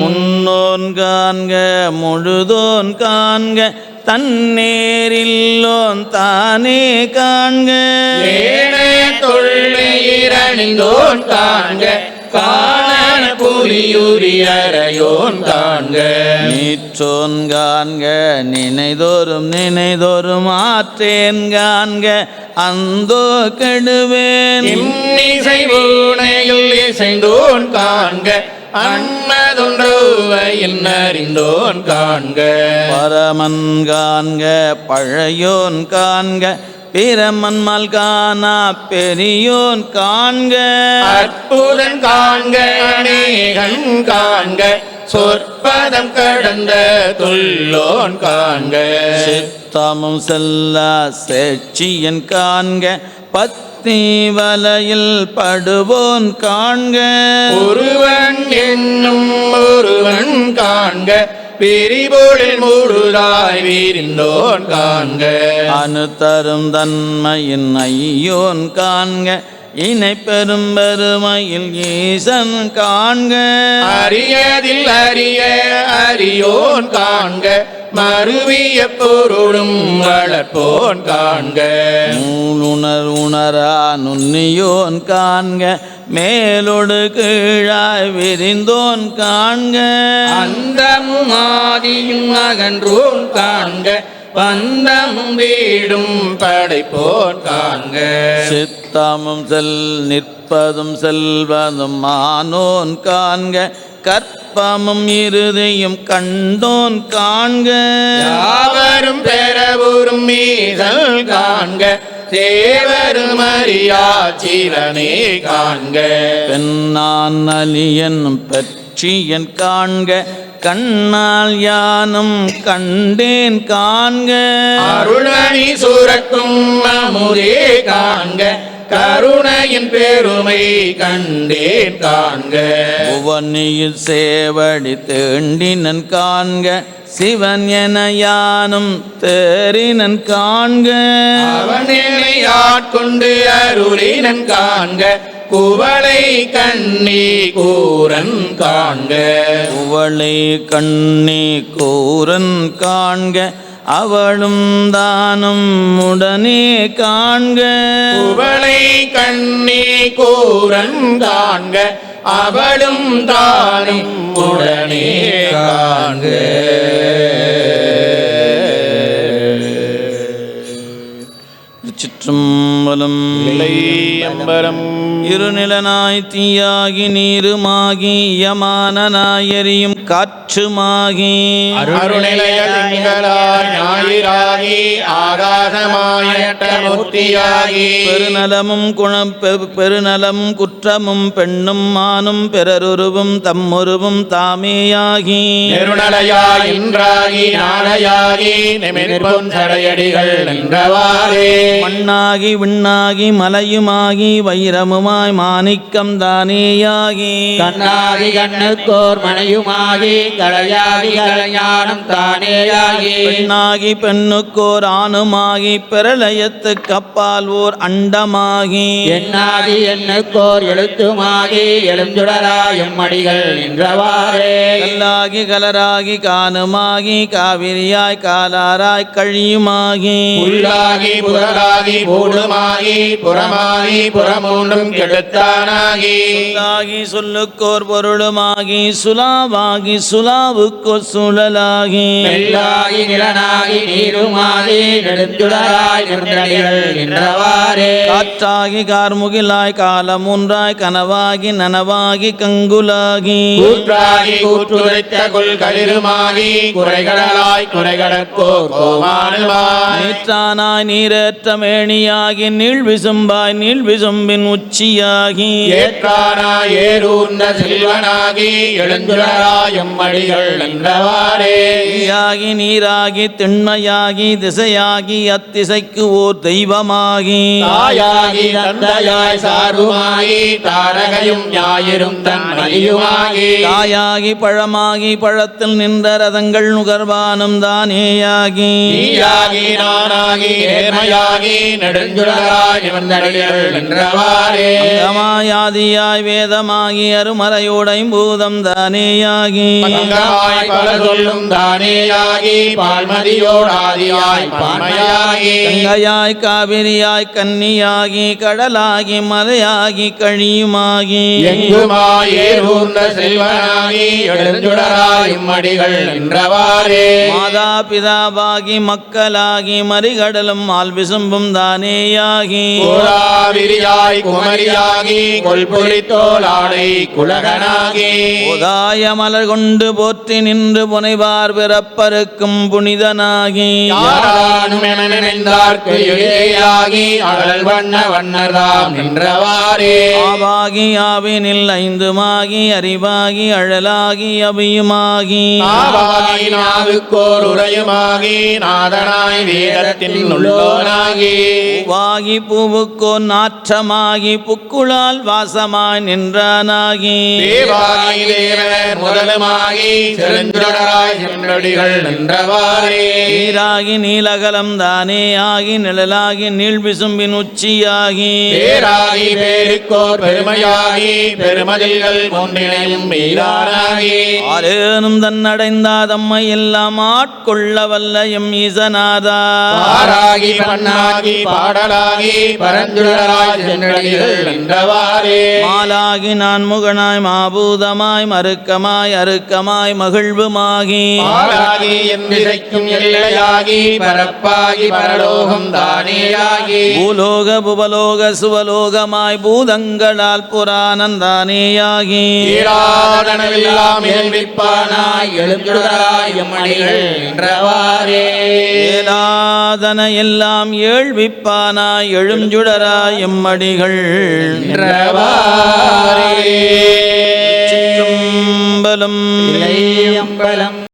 முன்னோன் காண்க முழுதோன் காண்க தன்னேரில்லோன் தானே காண்க. தொல்லையிரணிந்தோன் காண்க காண புலியுரியறையோன் காண்க. நீற்றோன் காண்க நினைதோறும் நினைதோறும் ஆற்றேன் காண்க அந்தோ கெடுவேன். இன்னிசை பூனையில் இசைந்தோன் காண்க அன்மதொன்றுவையின் அறிந்தோன் காண்க. பரமன் காண்க பழையோன் காண்க பிரமன்மல் காணா பெரியோன் காண்க. அற்புதன் காண்க அநேகன் காண்க சொற்பதம் கடந்த துள்ளோன் காண்க. சித்தமும் செல்ல செட்சியன் காண்க பத்தி வலையில் படுவோன் காண்க. ஒருவன் என்னும் ஒருவன் காண்க. பிரிபோலில் முழுதாய் விரிந்தோன் காண்க. அணு தரும் தன்மையின் ஐயோன் காண்க. இணை பெரும் பெருமையில் ஈசன் காண்க. அரியதில் அரிய அரியோன் காண்க. மருவிய பொருளும் வளர்ப்போன் காண்க. நூலுணர் உணரா நுண்ணியோன் காண்க. மேலொடு கீழாய் விரிந்தோன் காண்க. அந்தமும் ஆதியும் அகன்றோன் காண்க. பந்தமும் வீடும் படைப்போன் காண்க. சித்தமும் செல் நிற்பதும் செல்வதும் ஆனோன் காண்க. கற்பமும் இறுதியும் கண்டோன் காண்க. யாவரும் பெறவுறும் மீதல் காண்க. தேவரும் அறியாச்சிலனே காண்க. பெண்ணான் அலியன் பெற்றியன் காண்க. கண்ணால் யானும் கண்டேன் காண்க. அருளணி சுரக்கும் அமுதே காண்க. கருணையின் பெருமை கண்டேன் காண்க. புவனியில் சேவடி தேண்டினன் காண்க. சிவன் என யானும் தேறினன் காண்க. அவன் ஆட்கொண்டு அருளினன் காண்க. குவளை கண்ணி கூரன் காண்க. புவளை கண்ணி கூரன் காண்க. அவளும் தானும் உடனே காண்க. குவளை கண்ணி கூரன் காண்க. அவளும் தானும் உடனே காண்க. சிற்றம்பலம் அம்பரம் இருநிலனாய் தீயாகி நீருமாகி யமானனாய் எரியும் காற்றுமாகி. அருணிலைய திங்களாய் ஞாயிறாகி ஆகாசமாயட்ட மூர்த்தியாகி. பெருநலமும் குணம் பெ- பெருநலமும் குற்றமும் பெண்ணும் மானும் பிறருருவும் தம்முருவும் தாமேயாகி. நெருநலையாய் இன்றாகி நாளையாகி சடையடிகள் நின்றவாறே. மண்ணாகி விண்ணாகி மலையுமாகி வைரமுமாய் மாணிக்கம் தானேயாகி. கண்ணாகி கண்ணுக்கோர் மனையுமாகி கலையாகி கலைஞானம் தானேயாகி. பெண்ணாகி பெண்ணுக்கோர் ஆணுமாகி பிரளயத்து கப்பால் ஓர் அண்டமாகி. எண்ணாகி எண்ணுக்கோர் எழுத்துமாகி எழுந்துடராயும் மடிகள் நின்றவாறே. கல்லாகி கலராகி காணுமாகி காவிரியாய் காலாராய் கழியுமாகி. உள்ளாகி புகழாகி பூடுமாகி புறமாகி புறமூன்றும் கெடுத்தானாகி. சொல்லாகி சொல்லுக்கோர் பொருளுமாகி சுலாவாகி சுலாவுக்கோர் சுழலாகி. நெல்லாகி நிலனாகி நீருமாகி நெடுந்துடராய் நின்றடிகள் நின்றவாறே. காற்றாகி கார்முகிலாய் காலமூன்றாய் கனவாகி நனவாகி கங்குலாகி. கூற்றாகி கூற்றுரைத்த கொள்களிருமாகி குறைகடலாய் குறைகடற்கோர் கோமானுமாய் நீற்றானாய் நீரேற்ற மேனியாகி நீள் விசும்பாய் நீள் விசும்பின் உச்சியாகி. ஏற்றானா ஏரூர்ந்த செல்வனாகி தீயாகி நீராகி திண்மையாகி திசையாகி அத்திசைக்கு ஓர் தெய்வமாகி. தாயாகி தந்தையாய் சார்புமாகி தாரகையும் ஞாயிறும் தன்மையுமாகி தாயாகி பழமாகி பழத்தில் நின்ற ரதங்கள் நுகர்வானும் தானேயாகி. நீயாகி நானாகி ஏமையாகி நெடுஞ்சுடராய் நிவந்தடிகள் நின்றவாறே. அங்கமாயாதியாய் வேதமாகி அருமறையோடை பூதம் தானேயாகி. பல சொல்லும் தானேயாகி பால்மதியோடாதியாய் பான்மையாகி. கங்கையாய் காவிரியாய் கன்னியாகி கடலாகி மலையாகி கழியுமாகி. எங்குமாயேரூர்ந்த செல்வனாகி எழுந்துடராய் மடிகள் நின்றவாறே. மாதா பிதாவாகி மக்களாகி மறிகடலும் ஆள் விசும்பும் தானேயாகி. கோராவிரியாய் குமரியாகி கொல்பொலித்தோலாடை குலகனாகி. உதாய மலர் கொண்டு போற்றி நின்று புனைவார் பிறப்பருக்கும் புனிதனாகி. யாரானும் என நினைந்தார்க்கு எளியாகி அழல் வண்ண வண்ணர்தாம் நின்றவாறே. ஆவாகி ஆவினில் ஐந்துமாகி அறிவாகி அழலாகி அபியுமாகி நாவாகி நாவுக்கோர் உரையுமாகி நாதனாய் வேதத்தின் உள்ளோனாகி. பூவாகி பூவுக்கோ நாற்றமாகி புக்குளால் வாசமாய் நின்றானாகி. தேவாகி தேவர் முதலுமாகி செருந்துடராய் சென்றடிகள் நின்றவாறே. நீராகி நீலகலம் தானே ஆகி நிழலாகி நீள் விசும்பின் உச்சியாகி. பேராகி பேருக்கோர் பெருமையாகி பெருமதில்கள் முன்னிலையும் மீதானாகி ஆரேனும் தன்னடைந்தாதம்மை எல்லாம் ஆட்கொள்ள வல்ல எம் ஈசநாதா. பாராகி பண்ணாகி பாடலாகி பரந்துடராய் சென்றடிகள் நின்றவாறே மாலாகி நான் முகனாய் மாபூதமாய் மறுக்கமாய் அறுக்கமாய் மகிழ்வுமாகி. பாலாகி என் திசைக்கும் எல்லையாகி பரப்பாகி பரலோகம் தானேயாகி பூலோக புவலோக சுவலோகமாய் பூதங்களால் புராணந்தானேயாகி ஈராதனவெல்லாம் ஏழ்விப்பானாய் எழுந்துடராய் எம்மடிகள் நின்றவாறே. ஏலாதன எல்லாம் ஏழ்விப்பானாய் எழுஞ்சுடராய் எம்மடிகள் சிற்றம்பலம் இளையம்பலம்